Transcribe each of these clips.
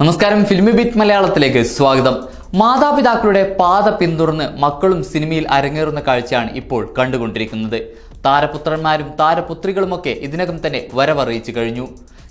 നമസ്കാരം. ഫിലിമി ബിറ്റ് മലയാളത്തിലേക്ക് സ്വാഗതം. മാതാപിതാക്കളുടെ പാത പിന്തുടർന്ന് മക്കളും സിനിമയിൽ അരങ്ങേറുന്ന കാഴ്ചയാണ് ഇപ്പോൾ കണ്ടുകൊണ്ടിരിക്കുന്നത്. താരപുത്രന്മാരും താരപുത്രികളുമൊക്കെ ഇതിനകം തന്നെ വരവറിയിച്ചു കഴിഞ്ഞു.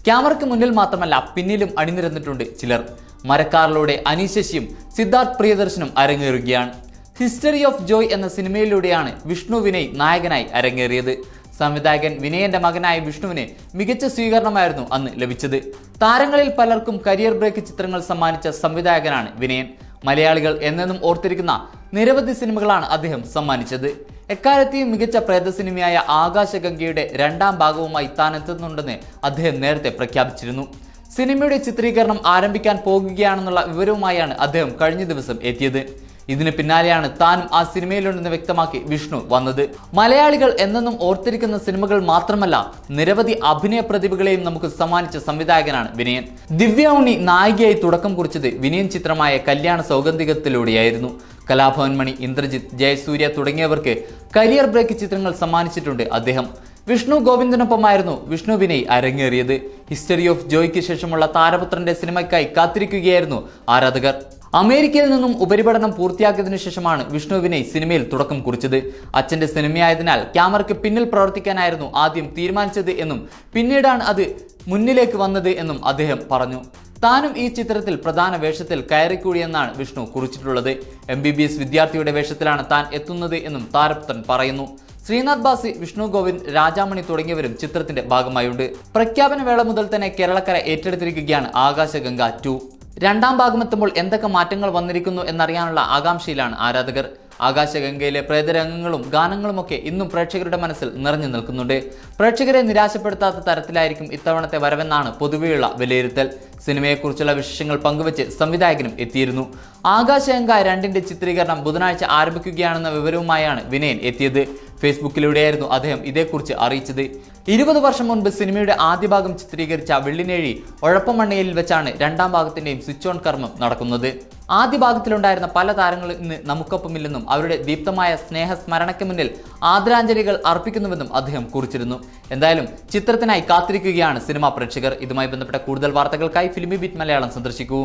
ക്യാമറയ്ക്ക് മുന്നിൽ മാത്രമല്ല പിന്നിലും അണിനിരന്നിട്ടുണ്ട് ചിലർ. മരക്കാറിലൂടെ അനീശശിയും സിദ്ധാർത്ഥ് പ്രിയദർശനും അരങ്ങേറുകയാണ്. ഹിസ്റ്ററി ഓഫ് ജോയ് എന്ന സിനിമയിലൂടെയാണ് വിഷ്ണു വിനയ് നായകനായി അരങ്ങേറിയത്. സംവിധായകൻ വിനയന്റെ മകനായ വിഷ്ണുവിന് മികച്ച സ്വീകരണമായിരുന്നു അന്ന് ലഭിച്ചത്. താരങ്ങളിൽ പലർക്കും കരിയർ ബ്രേക്ക് ചിത്രങ്ങൾ സമ്മാനിച്ച സംവിധായകനാണ് വിനയൻ. മലയാളികൾ എന്നെന്നും ഓർത്തിരിക്കുന്ന നിരവധി സിനിമകളാണ് അദ്ദേഹം സമ്മാനിച്ചത്. എക്കാലത്തെയും മികച്ച പ്രേത സിനിമയായ ആകാശഗംഗയുടെ രണ്ടാം ഭാഗവുമായി താൻ എത്തുന്നുണ്ടെന്ന് അദ്ദേഹം നേരത്തെ പ്രഖ്യാപിച്ചിരുന്നു. സിനിമയുടെ ചിത്രീകരണം ആരംഭിക്കാൻ പോകുകയാണെന്നുള്ള വിവരവുമായാണ് അദ്ദേഹം കഴിഞ്ഞ ദിവസം എത്തിയത്. ഇതിന് പിന്നാലെയാണ് താനും ആ സിനിമയിലുണ്ടെന്ന് വ്യക്തമാക്കി വിഷ്ണു വന്നത്. മലയാളികൾ എന്നെന്നും ഓർത്തിരിക്കുന്ന സിനിമകൾ മാത്രമല്ല നിരവധി അഭിനയ പ്രതിഭകളെയും നമുക്ക് സമ്മാനിച്ച സംവിധായകനാണ് വിനയൻ. ദിവ്യ ഉണ്ണി നായികയായി തുടക്കം കുറിച്ചത് വിനയൻ ചിത്രമായ കല്യാണ സൗഗന്ധികത്തിലൂടെയായിരുന്നു. കലാഭവൻ മണി ഇന്ദ്രജിത്ത് ജയസൂര്യ തുടങ്ങിയവർക്ക് കരിയർ ബ്രേക്ക് ചിത്രങ്ങൾ സമ്മാനിച്ചിട്ടുണ്ട് അദ്ദേഹം. വിഷ്ണു ഗോവിന്ദനൊപ്പമായിരുന്നു വിഷ്ണു വിനയ് അരങ്ങേറിയത്. ഹിസ്റ്ററി ഓഫ് ജോയ്ക്ക് ശേഷമുള്ള താരപുത്രന്റെ സിനിമയ്ക്കായി കാത്തിരിക്കുകയായിരുന്നു ആരാധകർ. അമേരിക്കയിൽ നിന്നും ഉപരിപഠനം പൂർത്തിയാക്കിയതിനു ശേഷമാണ് വിഷ്ണു വിനയ് സിനിമയിൽ തുടക്കം കുറിച്ചത്. അച്ഛന്റെ സിനിമയായതിനാൽ ക്യാമറയ്ക്ക് പിന്നിൽ പ്രവർത്തിക്കാനായിരുന്നു ആദ്യം തീരുമാനിച്ചത് എന്നും പിന്നീടാണ് അത് മുന്നിലേക്ക് വന്നത് എന്നും അദ്ദേഹം പറഞ്ഞു. താനും ഈ ചിത്രത്തിൽ പ്രധാന വേഷത്തിൽ കയറിക്കൂടിയെന്നാണ് വിഷ്ണു കുറിച്ചിട്ടുള്ളത്. എം ബി ബി എസ് വിദ്യാർത്ഥിയുടെ വേഷത്തിലാണ് താൻ എത്തുന്നത് എന്നും താരപുത്രൻ പറയുന്നു. ശ്രീനാഥ് ബാസി വിഷ്ണു ഗോവിന്ദ് രാജാമണി തുടങ്ങിയവരും ചിത്രത്തിന്റെ ഭാഗമായുണ്ട്. പ്രഖ്യാപന വേള മുതൽ തന്നെ കേരളക്കര ഏറ്റെടുത്തിരിക്കുകയാണ് ആകാശഗംഗ ടു. രണ്ടാം ഭാഗമെത്തുമ്പോൾ എന്തൊക്കെ മാറ്റങ്ങൾ വന്നിരിക്കുന്നു എന്നറിയാനുള്ള ആകാംക്ഷയിലാണ് ആരാധകർ. ആകാശഗംഗയിലെ പ്രേതരംഗങ്ങളും ഗാനങ്ങളുമൊക്കെ ഇന്നും പ്രേക്ഷകരുടെ മനസ്സിൽ നിറഞ്ഞു നിൽക്കുന്നുണ്ട്. പ്രേക്ഷകരെ നിരാശപ്പെടുത്താത്ത തരത്തിലായിരിക്കും ഇത്തവണത്തെ വരവെന്നാണ് പൊതുവെയുള്ള വിലയിരുത്തൽ. സിനിമയെക്കുറിച്ചുള്ള വിശേഷങ്ങൾ പങ്കുവച്ച് സംവിധായകനും എത്തിയിരുന്നു. ആകാശഗംഗ രണ്ടിന്റെ ചിത്രീകരണം ബുധനാഴ്ച ആരംഭിക്കുകയാണെന്ന വിവരവുമായാണ് വിനയൻ എത്തിയത്. ഫേസ്ബുക്കിലൂടെയായിരുന്നു അദ്ദേഹം ഇതേക്കുറിച്ച് അറിയിച്ചത്. ഇരുപത് വർഷം മുൻപ് സിനിമയുടെ ആദ്യ ഭാഗം ചിത്രീകരിച്ച വെള്ളിനേഴി ഒഴപ്പമണ്ണയിൽ വെച്ചാണ് രണ്ടാം ഭാഗത്തിന്റെയും സ്വിച്ച് ഓൺ കർമ്മം നടക്കുന്നത്. ആദ്യ ഭാഗത്തിലുണ്ടായിരുന്ന പല താരങ്ങളും ഇന്ന് നമുക്കൊപ്പമില്ലെന്നും അവരുടെ ദീപ്തമായ സ്നേഹ സ്മരണയ്ക്ക് മുന്നിൽ ആദരാഞ്ജലികൾ അർപ്പിക്കുന്നുവെന്നും അദ്ദേഹം കുറിച്ചിരുന്നു. എന്തായാലും ചിത്രത്തിനായി കാത്തിരിക്കുകയാണ് സിനിമാ പ്രേക്ഷകർ. ഇതുമായി ബന്ധപ്പെട്ട കൂടുതൽ വാർത്തകൾക്കായി ഫിലിമി ബിറ്റ് മലയാളം സന്ദർശിക്കൂ.